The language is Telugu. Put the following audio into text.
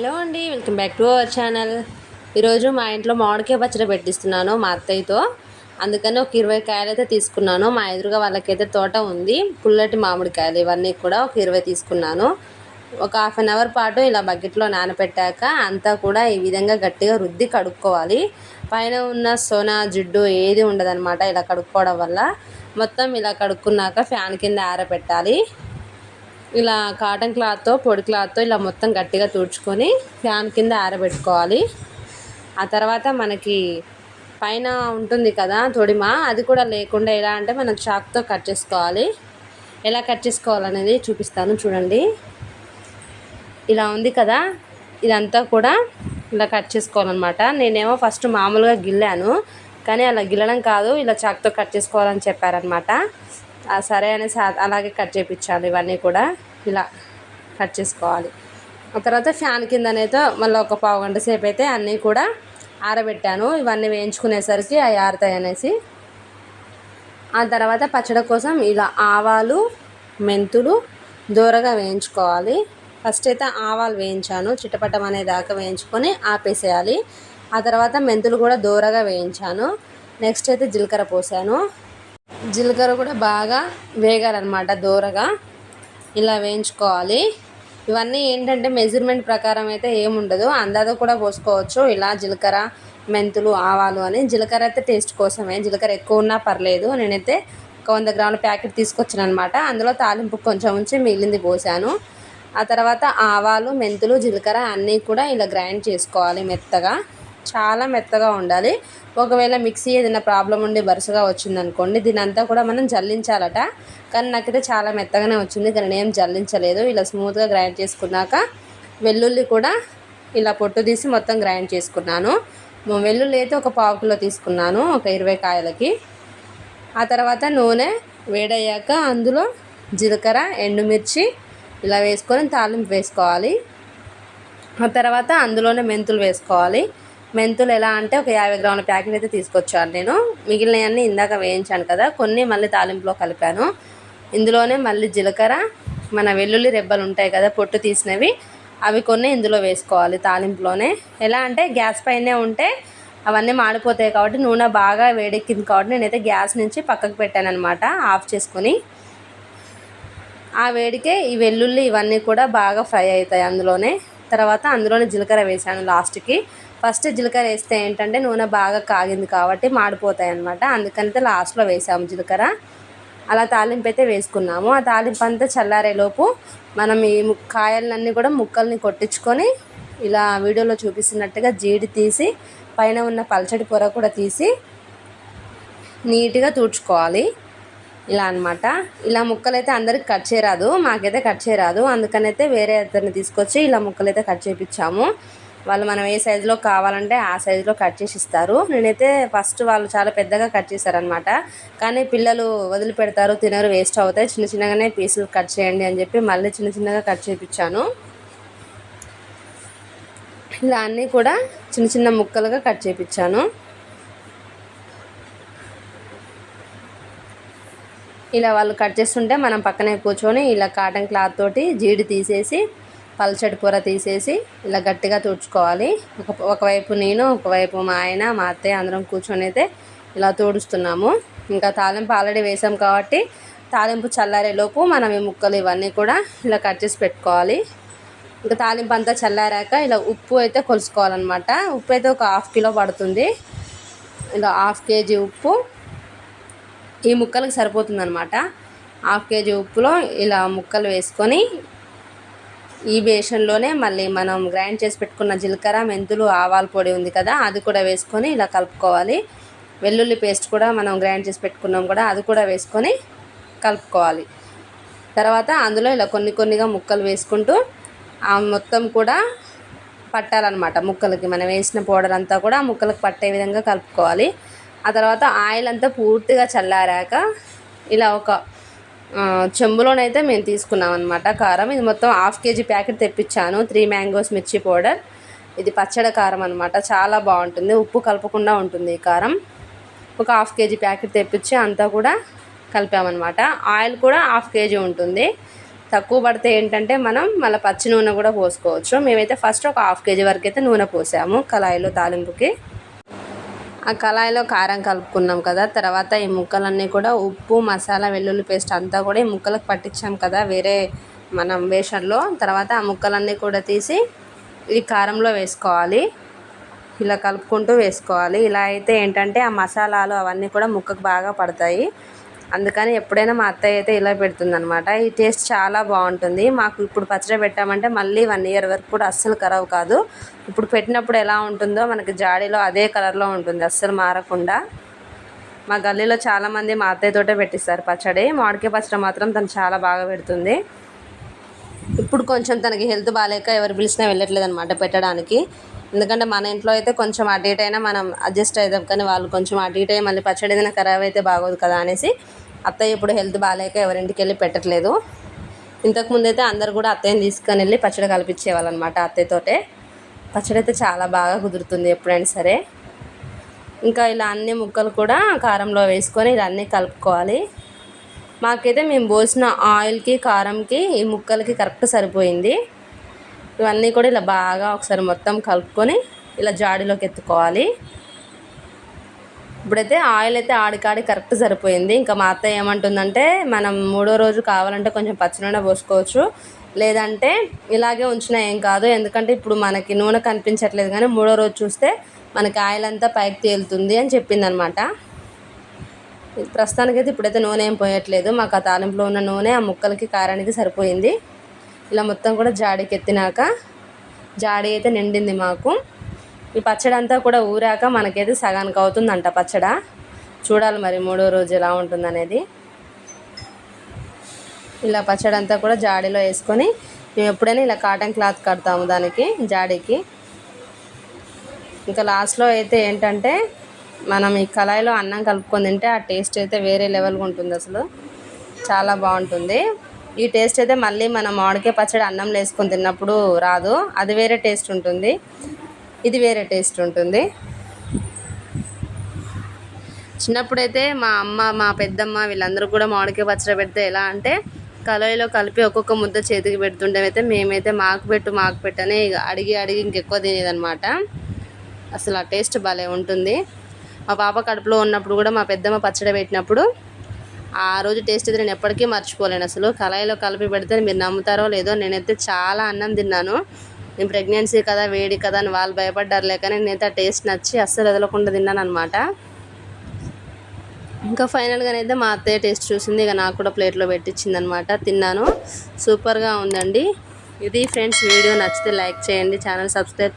హలో అండి welcome back to our channel. ఈరోజు మా ఇంట్లో మామిడికాయ పచ్చడి పెట్టిస్తున్నాను మా అత్తయ్యతో. అందుకని ఒక ఇరవై కాయలు అయితే తీసుకున్నాను. మా ఎదురుగా వాళ్ళకైతే తోట ఉంది పుల్లటి మామిడికాయలు. ఇవన్నీ కూడా ఒక ఇరవై తీసుకున్నాను. ఒక హాఫ్ అన్ అవర్ పాటు ఇలా బకెట్లో నానబెట్టాక అంతా కూడా ఈ విధంగా గట్టిగా రుద్ది కడుక్కోవాలి. పైన ఉన్న సోనా జిడ్డు ఏది ఉండదన్నమాట ఇలా కడుక్కోవడం వల్ల. మొత్తం ఇలా కడుక్కున్నాక ఫ్యాన్ కింద ఆరబెట్టాలి ఇలా కాటన్ క్లాత్తో పొడి క్లాత్తో ఇలా మొత్తం గట్టిగా తుడుచుకొని ఫ్యాన్ కింద ఆరబెట్టుకోవాలి. ఆ తర్వాత మనకి పైన ఉంటుంది కదా తొడిమ అది కూడా లేకుండా ఎలా అంటే మనం చాక్తో కట్ చేసుకోవాలి. ఎలా కట్ చేసుకోవాలనేది చూపిస్తాను చూడండి. ఇలా ఉంది కదా ఇదంతా కూడా ఇలా కట్ చేసుకోవాలన్నమాట. నేనేమో ఫస్ట్ మామూలుగా గిల్లాను కానీ అలా గిల్లడం కాదు ఇలా చాక్తో కట్ చేసుకోవాలని చెప్పారనమాట సరే అనేసి అలాగే కట్ చేయించాలి ఇవన్నీ కూడా ఇలా కట్ చేసుకోవాలి. ఆ తర్వాత ఫ్యాన్ కిందనైతే మళ్ళీ ఒక పావు గంట సేపు అయితే అన్నీ కూడా ఆరబెట్టాను. ఇవన్నీ వేయించుకునేసరికి అవి ఆరుతాయి అనేసి. ఆ తర్వాత పచ్చడి కోసం ఇలా ఆవాలు మెంతులు దూరగా వేయించుకోవాలి. ఫస్ట్ అయితే ఆవాలు వేయించాను. చిట్టపట్టం అనే దాకా వేయించుకొని ఆపేసేయాలి. ఆ తర్వాత మెంతులు కూడా దూరగా వేయించాను. నెక్స్ట్ అయితే జీలకర్ర పోసాను. జీలకర్ర కూడా బాగా వేగాలన్నమాట దూరగా. ఇలా వేయించుకోవాలి. ఇవన్నీ ఏంటంటే మెజర్మెంట్ ప్రకారం అయితే ఏముండదు. అందాజ కూడా పోసుకోవచ్చు. ఇలా జీలకర్ర మెంతులు ఆవాలు అని. జీలకర్ర అయితే టేస్ట్ కోసమే. జీలకర్ర ఎక్కువ ఉన్నా పర్లేదు. నేనైతే ఒక వంద గ్రాముల ప్యాకెట్ తీసుకొచ్చాను అనమాట అందులో తాలింపు కొంచెం ఉంచి మిగిలింది పోసాను. ఆ తర్వాత ఆవాలు మెంతులు జీలకర్ర అన్నీ కూడా ఇలా గ్రైండ్ చేసుకోవాలి మెత్తగా. చాలా మెత్తగా ఉండాలి. ఒకవేళ మిక్సీ ఏదైనా ప్రాబ్లం ఉండి వరుసగా వచ్చిందనుకోండి దీని అంతా కూడా మనం జల్లించాలట. కానీ నాకైతే చాలా మెత్తగానే వచ్చింది కానీ నేను జల్లించలేదు. ఇలా స్మూత్గా గ్రైండ్ చేసుకున్నాక వెల్లుల్లి కూడా ఇలా పొట్టు తీసి మొత్తం గ్రైండ్ చేసుకున్నాను. వెల్లుల్లి అయితే ఒక పావు కిలో తీసుకున్నాను ఒక ఇరవై కాయలకి. ఆ తర్వాత నూనె వేడయ్యాక అందులో జీలకర్ర ఎండుమిర్చి ఇలా వేసుకొని తాలింపు వేసుకోవాలి. ఆ తర్వాత అందులోనే మెంతులు వేసుకోవాలి. మెంతులు ఎలా అంటే ఒక యాభై గ్రాముల ప్యాకెట్ అయితే తీసుకొచ్చాను నేను. మిగిలినవన్నీ ఇందాక వేయించాను కదా కొన్ని మళ్ళీ తాలింపులో కలిపాను. ఇందులోనే మళ్ళీ జీలకర్ర మన వెల్లుల్లి రెబ్బలు ఉంటాయి కదా పొట్టు తీసినవి అవి కొన్ని ఇందులో వేసుకోవాలి తాలింపులోనే. ఎలా అంటే గ్యాస్ పైనే ఉంటే అవన్నీ మాడిపోతాయి కాబట్టి నూనె బాగా వేడెక్కింది కాబట్టి నేనైతే గ్యాస్ నుంచి పక్కకు పెట్టాను అనమాట ఆఫ్ చేసుకొని. ఆ వేడికే ఈ వెల్లుల్లి ఇవన్నీ కూడా బాగా ఫ్రై అవుతాయి అందులోనే. తర్వాత అందులోనే జీలకర్ర వేసాను లాస్ట్కి. ఫస్ట్ జీలకర్ర వేస్తే ఏంటంటే నూనె బాగా కాగింది కాబట్టి మాడిపోతాయి అనమాట అందుకనితే లాస్ట్లో వేసాము జీలకర్ర. అలా తాలింపు అయితే వేసుకున్నాము. ఆ తాలింపు అంతా చల్లారేలోపు మనం ఈ కాయలన్నీ కూడా ముక్కల్ని కొట్టించుకొని ఇలా వీడియోలో చూపిస్తున్నట్టుగా జీడి తీసి పైన ఉన్న పల్చడి పొర కూడా తీసి నీట్గా తుడుచుకోవాలి. ఇలా అనమాట ఇలా ముక్కలైతే అందరికి కట్ చేయరాదు మాకైతే కట్ చేయరాదు. అందుకనైతే వేరే అతన్ని తీసుకొచ్చి ఇలా ముక్కలైతే కట్ చేయించాము వాళ్ళు మనం ఏ సైజులో కావాలంటే ఆ సైజులో కట్ చేసి ఇస్తారు. నేనైతే ఫస్ట్ వాళ్ళు చాలా పెద్దగా కట్ చేశారనమాట కానీ పిల్లలు వదిలిపెడతారు తినరు వేస్ట్ అవుతాయి. చిన్న చిన్నగానే పీసులు కట్ చేయండి అని చెప్పి మళ్ళీ చిన్న చిన్నగా కట్ చేయించాను ఇలా అన్నీ కూడా చిన్న చిన్న ముక్కలుగా కట్ చేయించాను ఇలా వాళ్ళు కట్ చేస్తుంటే మనం పక్కనే కూర్చొని ఇలా కాటన్ క్లాత్ తోటి జీడి తీసేసి పల్చడి కూర తీసేసి ఇలా గట్టిగా తుడుచుకోవాలి. ఒక ఒకవైపు నేను ఒకవైపు మా ఆయన మా అత్తయ్య అందరం కూర్చొని అయితే ఇలా తుడుస్తున్నాము. ఇంకా తాలింపు ఆల్రెడీ వేసాం కాబట్టి తాలింపు చల్లారేలోపు మనం ఈ ముక్కలు ఇవన్నీ కూడా ఇలా కట్ చేసి పెట్టుకోవాలి. ఇంకా తాలింపు అంతా చల్లారాక ఇలా ఉప్పు అయితే కొలుసుకోవాలన్నమాట. ఉప్పు అయితే ఒక హాఫ్ కిలో పడుతుంది. ఇలా హాఫ్ కేజీ ఉప్పు. ఈ ముక్కలకు సరిపోతుంది అనమాట హాఫ్ కేజీ ఉప్పులో ఇలా ముక్కలు వేసుకొని ఈ బేషన్లోనే మళ్ళీ మనం గ్రైండ్ చేసి పెట్టుకున్న జీలకర్ర మెంతులు ఆవాల పొడి ఉంది కదా అది కూడా వేసుకొని ఇలా కలుపుకోవాలి. వెల్లుల్లి పేస్ట్ కూడా మనం గ్రైండ్ చేసి పెట్టుకున్నాం కూడా అది కూడా వేసుకొని కలుపుకోవాలి. తర్వాత అందులో ఇలా కొన్ని కొన్నిగా ముక్కలు వేసుకుంటూ ఆ మొత్తం కూడా పట్టాలన్నమాట ముక్కలకి. మనం వేసిన పౌడర్ అంతా కూడా ముక్కలకు పట్టే విధంగా కలుపుకోవాలి. ఆ తర్వాత ఆయిల్ అంతా పూర్తిగా చల్లారాక ఇలా ఒక చెంబులోనైతే మేము తీసుకున్నాం అనమాట కారం. ఇది మొత్తం హాఫ్ కేజీ ప్యాకెట్ తెప్పించాను. త్రీ మ్యాంగోస్ మిర్చి పౌడర్. ఇది పచ్చడి కారం అనమాట చాలా బాగుంటుంది. ఉప్పు కలపకుండా ఉంటుంది ఈ కారం. ఒక హాఫ్ కేజీ ప్యాకెట్ తెప్పించి అంతా కూడా కలిపామన్నమాట. ఆయిల్ కూడా హాఫ్ కేజీ ఉంటుంది. తక్కువ పడితే ఏంటంటే మనం మళ్ళీ పచ్చి నూనె కూడా పోసుకోవచ్చు. మేమైతే ఫస్ట్ ఒక హాఫ్ కేజీ వరకు అయితే నూనె పోసాము కళాయిలో తాలింపుకి. ఆ కళాయిలో కారం కలుపుకున్నాం కదా తర్వాత ఈ ముక్కలన్నీ కూడా ఉప్పు మసాలా వెల్లుల్లి పేస్ట్ అంతా కూడా ఈ ముక్కలకు పట్టించాం కదా వేరే మనం వేషన్లో తర్వాత ఆ ముక్కలన్నీ కూడా తీసి ఈ కారంలో వేసుకోవాలి. ఇలా కలుపుకుంటూ వేసుకోవాలి. ఇలా అయితే ఏంటంటే ఆ మసాలాలు అవన్నీ కూడా ముక్కకు బాగా పడతాయి. అందుకని ఎప్పుడైనా మా అత్తయ్య అయితే ఇలా పెడుతుంది అనమాట ఈ టేస్ట్ చాలా బాగుంటుంది. మాకు ఇప్పుడు పచ్చడి పెట్టామంటే మళ్ళీ వన్ ఇయర్ వరకు కూడా అస్సలు ఖరాబ్ కాదు. ఇప్పుడు పెట్టినప్పుడు ఎలా ఉంటుందో మనకి జాడీలో అదే కలర్లో ఉంటుంది. అస్సలు మారకుండా. మా గల్లీలో చాలామంది మా అత్తయ్యతోటే పెట్టిస్తారు పచ్చడి. మామిడికాయ పచ్చడి మాత్రం తను చాలా బాగా పెడుతుంది. ఇప్పుడు కొంచెం తనకి హెల్త్ బాగాలేక ఎవరు పిలిచినా వెళ్ళట్లేదు అనమాట పెట్టడానికి. ఎందుకంటే మన ఇంట్లో అయితే కొంచెం అటు ఇటు అయినా మనం అడ్జస్ట్ అవుతాం కానీ వాళ్ళు కొంచెం అటు ఇటు అయ్యి మళ్ళీ పచ్చడి ఏదైనా ఖరాబ్ అయితే బాగోదు కదా అనేసి అత్తయ్య ఇప్పుడు హెల్త్ బాగాలేక ఎవరింటికి వెళ్ళి పెట్టట్లేదు. ఇంతకుముందు అయితే అందరు కూడా అత్తయ్యని తీసుకొని వెళ్ళి పచ్చడి కలిపించేవాళ్ళు అనమాట అత్తయ్యతోటే. పచ్చడి అయితే చాలా బాగా కుదురుతుంది ఎప్పుడైనా సరే. ఇంకా ఇలా అన్ని ముక్కలు కూడా కారంలో వేసుకొని ఇలా అన్నీ కలుపుకోవాలి. మాకైతే మేము పోసిన ఆయిల్కి కారంకి ఈ ముక్కలకి కరెక్ట్ సరిపోయింది. ఇవన్నీ కూడా ఇలా బాగా ఒకసారి మొత్తం కలుపుకొని ఇలా జాడీలోకి ఎత్తుకోవాలి. ఇప్పుడైతే ఆయిల్ అయితే ఆడికాడి కరెక్ట్ సరిపోయింది. ఇంకా మా అత్త ఏమంటుందంటే మనం మూడో రోజు కావాలంటే కొంచెం పచ్చినూనె పోసుకోవచ్చు. లేదంటే ఇలాగే ఉంచినా ఏం కాదు. ఎందుకంటే ఇప్పుడు మనకి నూనె కనిపించట్లేదు కానీ మూడో రోజు చూస్తే మనకి ఆయిల్ అంతా పైకి తేలుతుంది అని చెప్పింది అనమాట ప్రస్తుతానికైతే ఇప్పుడైతే నూనె ఏం పోయట్లేదు. మాకు ఆ తాలింపులో ఉన్న నూనె ఆ ముక్కలకి కారానికి సరిపోయింది. ఇలా మొత్తం కూడా జాడీకి ఎత్తినాక జాడీ అయితే నిండింది మాకు. ఈ పచ్చడి అంతా కూడా ఊరాక మనకైతే సగానికి అవుతుందంట పచ్చడ. చూడాలి మరి మూడో రోజు ఎలా ఉంటుందనేది. ఇలా పచ్చడి అంతా కూడా జాడీలో వేసుకొని మేము ఎప్పుడైనా ఇలా కాటన్ క్లాత్ కడతాము దానికి జాడీకి. ఇంకా లాస్ట్లో అయితే ఏంటంటే మనం ఈ కళాయిలో అన్నం కలుపుకొని తింటే ఆ టేస్ట్ అయితే వేరే లెవెల్గా ఉంటుంది అసలు. చాలా బాగుంటుంది. ఈ టేస్ట్ అయితే మళ్ళీ మనం మామిడికాయ పచ్చడి అన్నంలో వేసుకొని తిన్నప్పుడు రాదు. అది వేరే టేస్ట్ ఉంటుంది. ఇది వేరే టేస్ట్ ఉంటుంది. చిన్నప్పుడైతే మా అమ్మ మా పెద్దమ్మ వీళ్ళందరూ కూడా మామిడికాయ పచ్చడి పెడితే ఎలా అంటే కళాయిలో కలిపి ఒక్కొక్క ముద్ద చేతికి పెడుతుంటే మేమైతే మాకు పెట్టు మాకు పెట్టని అడిగి అడిగి ఇంకెక్కువ తినేదనమాట అసలు ఆ టేస్ట్ భలే ఉంటుంది. మా పాప కడుపులో ఉన్నప్పుడు కూడా మా పెద్దమ్మ పచ్చడి పెట్టినప్పుడు ఆ రోజు టేస్ట్ అయితే నేను ఎప్పటికీ మర్చిపోలేను అసలు. కళాయిలో కలిపి పెడితే మీరు నమ్ముతారో లేదో నేనైతే చాలా అన్నం తిన్నాను. నేను ప్రెగ్నెన్సీ కదా వేడి కదా అని వాళ్ళు భయపడ్డారు లేక నేనైతే ఆ టేస్ట్ నచ్చి అస్సలు వదలకుండా తిన్నాను అనమాట ఇంకా ఫైనల్గా అయితే మా అత్తయ్య టేస్ట్ చూసింది ఇక నాకు కూడా ప్లేట్లో పెట్టించింది అనమాట తిన్నాను. సూపర్గా ఉందండి. ఇది ఫ్రెండ్స్ వీడియో నచ్చితే లైక్ చేయండి ఛానల్ సబ్స్క్రైబ్